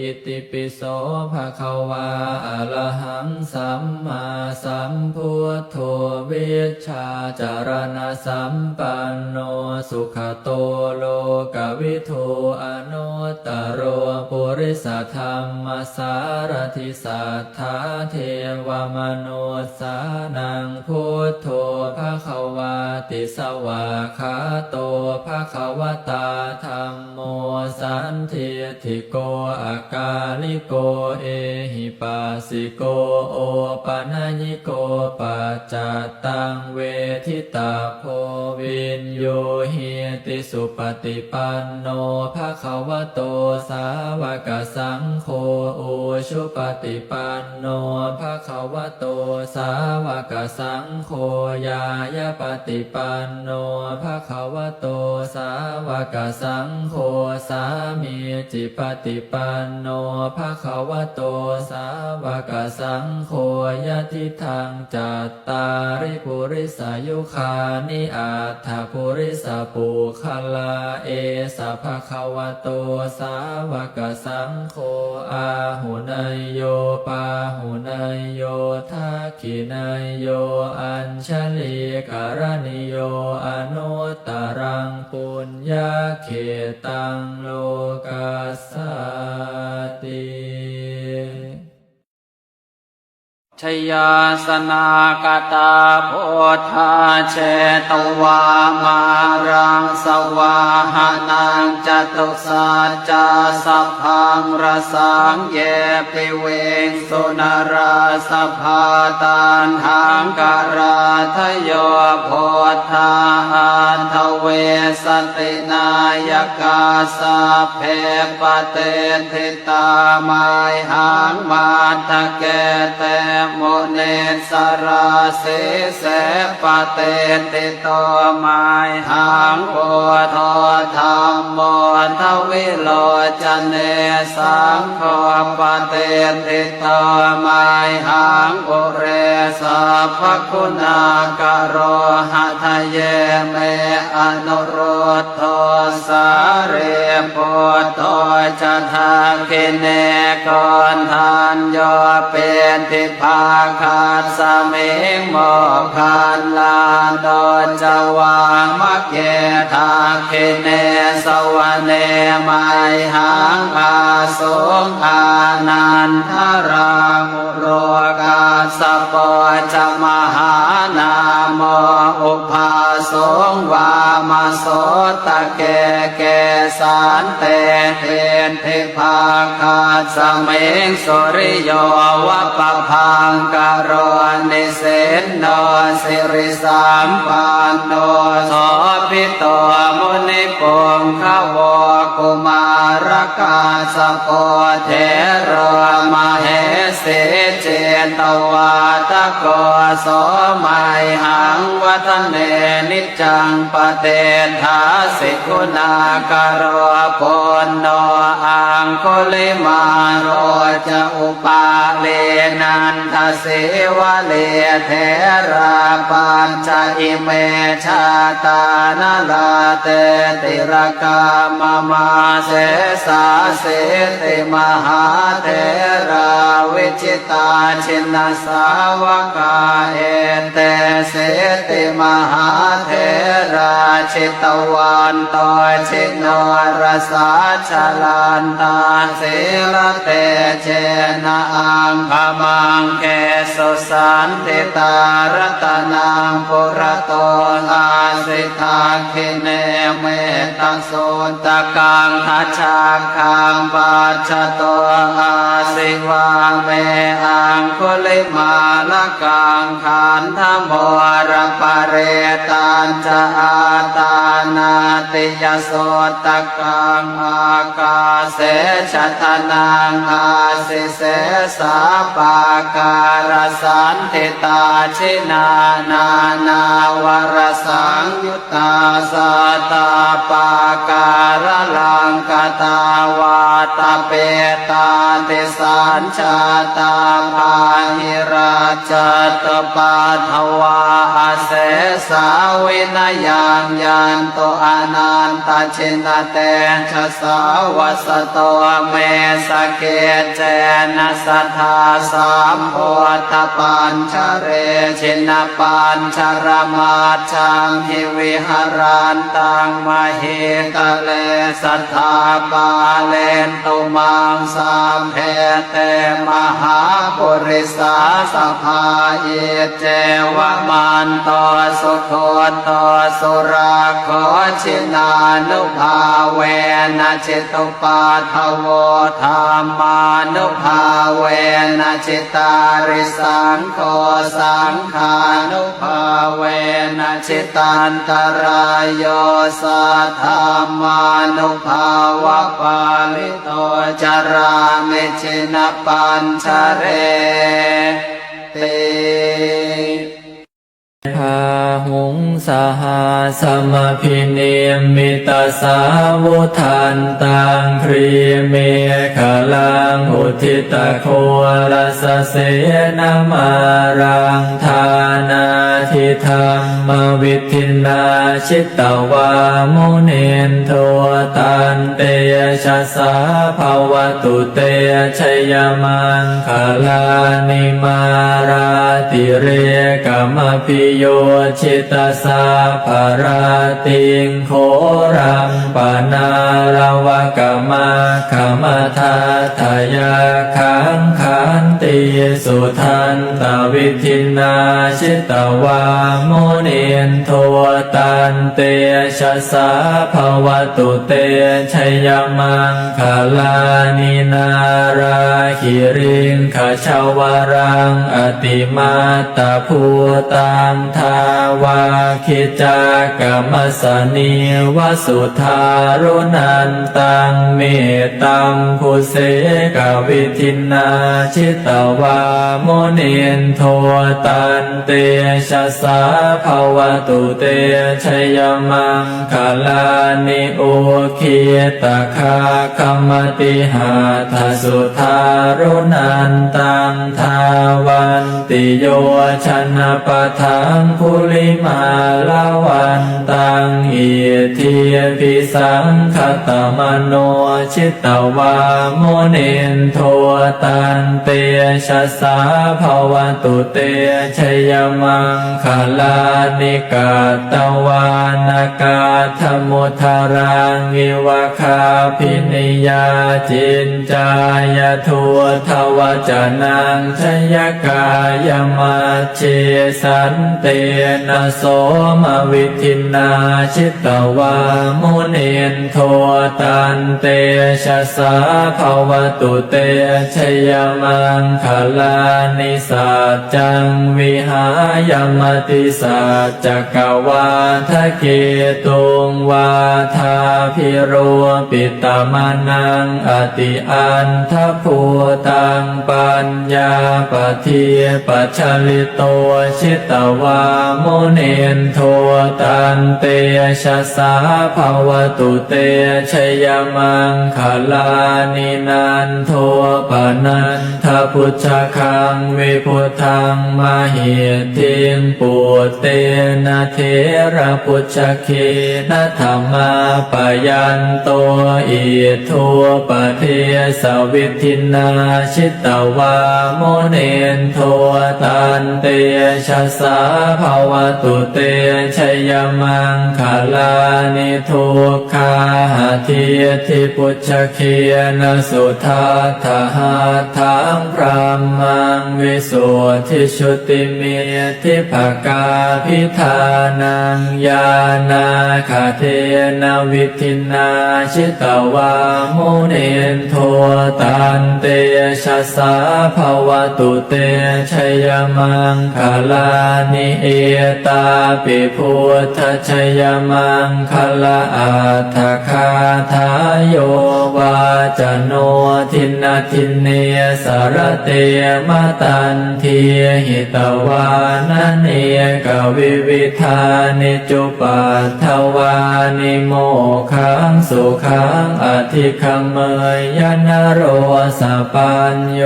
อิติปิโสภะคะวาอะระหังสัมมาสัมพุทโธวิชชาจารณะสัมปันโนสุขโตโลกวิทูอนุตตโรปุริสธรรมสารทิสัทธาเทวมนุสานังพุทโธ ภะคะวาติสวาคาโตภะคะวตาธรรมโมสันทิทิโกอากาลิโกเอหิปัสสิโกโอปะนญิโกปัจจตังเวทิตาโพวินโยเฮติสุปฏิปันโนภะคะวโตสาวกสังโฆโอชุปฏิปันโนภะคะวโตสาวกสังโฆยายาปฏิปันโนภะคะวะโตสาวกสังโฆสามีจิปฏิปันโนภะคะวะโตสาวกสังโฆยะทิทังจัตตาริปุริสายุคานิอาถาปุริสปุคลาเอสะภะคะวะโตสาวกสังโฆอาหุนยโยปาหุนยโยทักขินยโยอัญชลีการณิโยอนุตตรังปุญญาเขตังโลกัสสติ ชยาสนากตาโพธาเชตวามารังสวาหานังจตุสัจจะสัพพังรสังเยปิเวงสุนราสภาตันหังการาทโยโพธาอันทเวสตินายกาสาเพปเตทิตามายหังมาทะเกเตมเนสราเสเสปเตติโตมายหังโพธธรรมโมทวิโลจเนสังโฆปเตติโตมายหังปุเรสัพคุณากโรหะทะเยเมอนุโรธโทสาเรปุตโตจะทาคิเนกอนทานโยเป็นทิภาคาสมิงโมคานลาโดจวางมักเยทาคิเนสวเนไมหังอาสงอานันทรามุโรกาสปอจมหานาม อุปาสงวามาโสตะเกเกสานเตเทนเทภาคาสเมงสุริโยวะปะพังกโรนิเสนโนสิริสามปานโนโสพิโตมุนิปงขว กุมารกาสโปเทโรมเหสิเจตวาตะโกโสมัยหังวัฒเนนิจังปเตทาสิกุณากโรปุณโนอังคุลิมาโรจะอุปาเลนันทเสวะเลเทราปัญจอิเมชาตานาลาเตติรกามมาเสสาเสติมหาเทราวิจิตาชินสาวกาเอเตเสติมหาเทราชิตวันตชิโนรสาชลันตาเสรเตเชนะอังคมังเกสุสันติตารตนังปุระโตอาสิทาคิเนเมตโสตกังทัชชาคังปัจจโตอาสิวาเมอังคุลิมาลกังขันธโมรปเรตันจะอาตานาติยโสตกังอากาเสชะทนังอาสิเสสาปาการสันติตาชินานานาวรสังยุตตาสัตตาปาก ตาวาตเปตาติสันชาตาภาหิราชตปาทวา เสสาวินยังยันโตอนันตชินเตชะสาวสโตเมสเกเจนะสัทธาสามโพธปัญชเรชินปัญชรมาชังหิวิหารันตังมเหกะเลสัทธาปาเลนตุมังสัมเพเตมหาปุริสาสภาเยเจวมันโตสุโคโตสุราโคชินานุภาเวนะจิตุปาทโวธรรมานุภาเวนะจิตาริสังโฆสังขานุภาเวนะจิตันตรายโยสัทธามานุภาวะปาลิโตจารามิชินปัญชเร พาหุงสหาสมพิเนมิตาสาวุทานตังครีเมฆลังอุทิตโคลสเสนามารังทานา ทิธรรมวิทินาชิตตวามุเนนโทตันเตยชะสาภาวตุเตชยมังคลานิมาราติเรกมพิโยชิตาสาภาราติงโครังปนารวกมาขมทาทายาขังขันติสุทันตวิทินาชิตวาโมเนนโทตันเตชะสาภวตุเตชยมังคลานินาราคิริงขชาวรัง อติมาตาภูตังทาวาคิจากรรมสนีวสุธารุนันตังเมตัมพุเสกวิทินาชิตวาโมเนนโทตันเตชะสาภวตุเตชยมังคลานิโอคิตาคาคมติหาทสุธารุนันตังทาวันติโยชนะปะทังคุลิมาลาวันตังอิทิพิสังคตมโนชิตตวาโมเนนโทตันเตชะสาภวตุเตชยมังคลานิกาตวานากาธมุทารังอิวะคาพินิยาจินจายทัวทวจนังชยกายมาเชสันเตนะโสมวิทินาชิตวามุเนนโทตันเตชะสาภาวตุเตชยมังคลานิสัจจังวิหายมติสัจกวาทะเกตุงวาทาพิโรปิตมานังอติอันทภูตังปัญญาปเทียปัชลิโตชิตวาโมเนนโทตันเตชะสาภาวตุเตชยมังคลานินันโทปนันทพุชคังวิพุทังมหิทิงปุเตนะเทระพุชเคนะธรรมาปยันโตอิทัวปเทสวิทินาชิตตวาโมเนนโทตันเตชะสาภาวตุเตชยมังคลานิทุกขาหาทิทิพุชเคนะสุทัตถหาทังพระมังวิสุทธิชุติเมทิภกาพิธานังยานาคาเทนวิทินาชิตวาโมเนนโทตันเตชะสาภาวตุเตชยมังคลานิเอตาปิพุทธชยมังคละอัตคาทายโยวาจโนทินาทินเนสารเตมตันทีหิตวานเนกวิวิธานิจุปัตถวานิโมขังสุขังอธิคัมเมยยนโรสปัญโย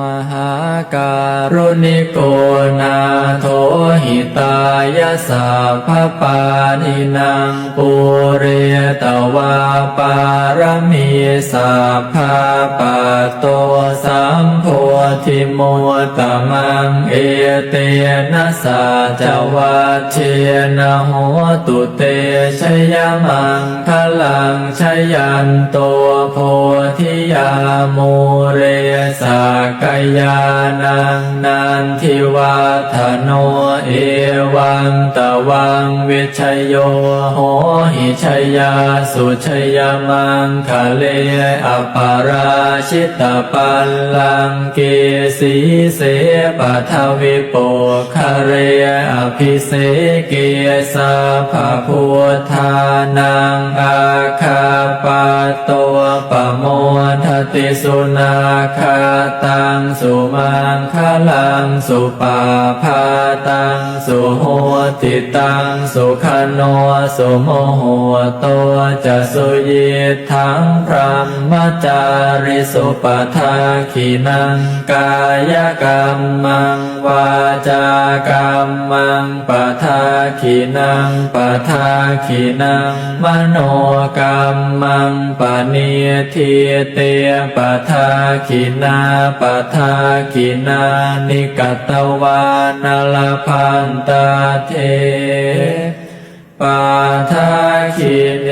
มหาการุณิโกนาโทหิตายาสาพปานินางปุเรตวาปารมีสาภาปะโตสัมโพธิโมตมังเอเตนะสาจวัชเชนะโหตุเตชยมังคลังชยันโตโพธิยาโมเรสากยานังนันทิวัฒโนเอวังตวังวิชโยโหหิชยาสุชยมังคะเลอปาราชิตปัลลังเกสีเสปะทวิโปคะเรอภิเสเกสาภาพุทธานังอาคาปะโตปโมทติสุนาคาตังสุมังคลังสุปาพาตังสุโหติตังสุขโนสุโมโหโตจะสุยิทังพรหมจาริสุปทาขีนังกายกรรมังวาจากรรมังปทาขีนังปทาขีนังมโนกรรมังปณิทิเตปทาขีนาปทากีนานิกตวานลพันตาเทปาทาคิเน